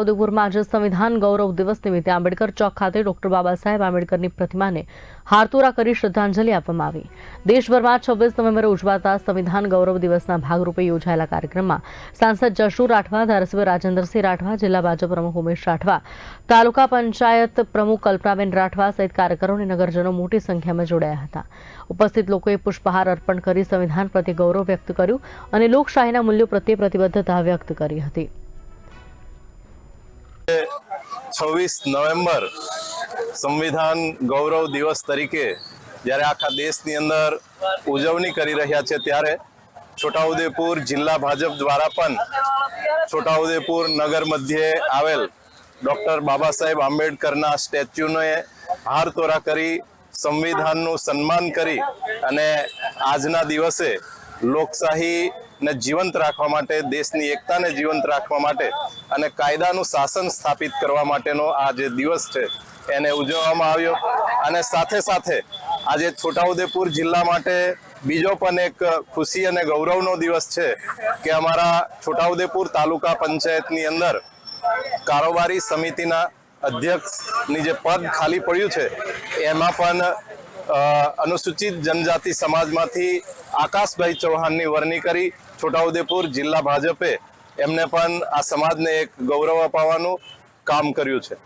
ઉદયપુરમાં આજે સંવિધાન ગૌરવ દિવસ નિમિત્તે આંબેડકર ચોક ખાતે ડોક્ટર બાબા સાહેબ આંબેડકરની પ્રતિમાને હારતોરા કરી શ્રદ્ધાંજલિ આપવામાં આવી. દેશભરમાં છવ્વીસ નવેમ્બરે ઉજવાતા સંવિધાન ગૌરવ દિવસના ભાગરૂપે યોજાયેલા કાર્યક્રમમાં સાંસદ જશુ રાઠવા, ધારાસભ્ય રાજેન્દ્રસિંહ રાઠવા, જિલ્લા ભાજપ પ્રમુખ ઉમેશ રાઠવા, તાલુકા પંચાયત પ્રમુખ કલ્પનાબેન રાઠવા સહિત કાર્યકરો અને નગરજનો મોટી સંખ્યામાં જોડાયા હતા. ઉપસ્થિત લોકોએ પુષ્પહાર અર્પણ કરી સંવિધાન પ્રત્યે ગૌરવ વ્યક્ત કર્યું અને લોકશાહીના મૂલ્યો પ્રત્યે પ્રતિબદ્ધતા વ્યક્ત કરી હતી. છવ્વીસ નવેમ્બર સંવિધાન ગૌરવ દિવસ તરીકે જ્યારે આખા દેશની અંદર ઉજવણી કરી રહ્યા છે, ત્યારે છોટાઉદેપુર જિલ્લા ભાજપ દ્વારા પણ છોટાઉદેપુર નગર મધ્યે આવેલ ડોક્ટર બાબા સાહેબ આંબેડકરના સ્ટેચ્યુને હાર તોરા કરી, સંવિધાનનું સન્માન કરી અને આજના દિવસે લોકશાહીને જીવંત રાખવા માટે, દેશની એકતાને જીવંત રાખવા માટે અને કાયદાનું શાસન સ્થાપિત કરવા માટેનો આ જે દિવસ છે, એને ઉજવવામાં આવ્યો. અને સાથે સાથે આજે છોટાઉદેપુર જિલ્લા માટે બીજો પણ એક ખુશી અને ગૌરવનો દિવસ છે કે અમારા છોટાઉદેપુર તાલુકા પંચાયતની અંદર કારોબારી સમિતિના અધ્યક્ષની જે પદ ખાલી પડ્યું છે, એમાં પણ અનુસૂચિત જનજાતિ સમાજમાંથી આકાશભાઈ ચૌહાણની વરણી કરી છોટાઉદેપુર જિલ્લા ભાજપે એમને પણ આ સમાજને એક ગૌરવ અપાવવાનું કામ કર્યું છે.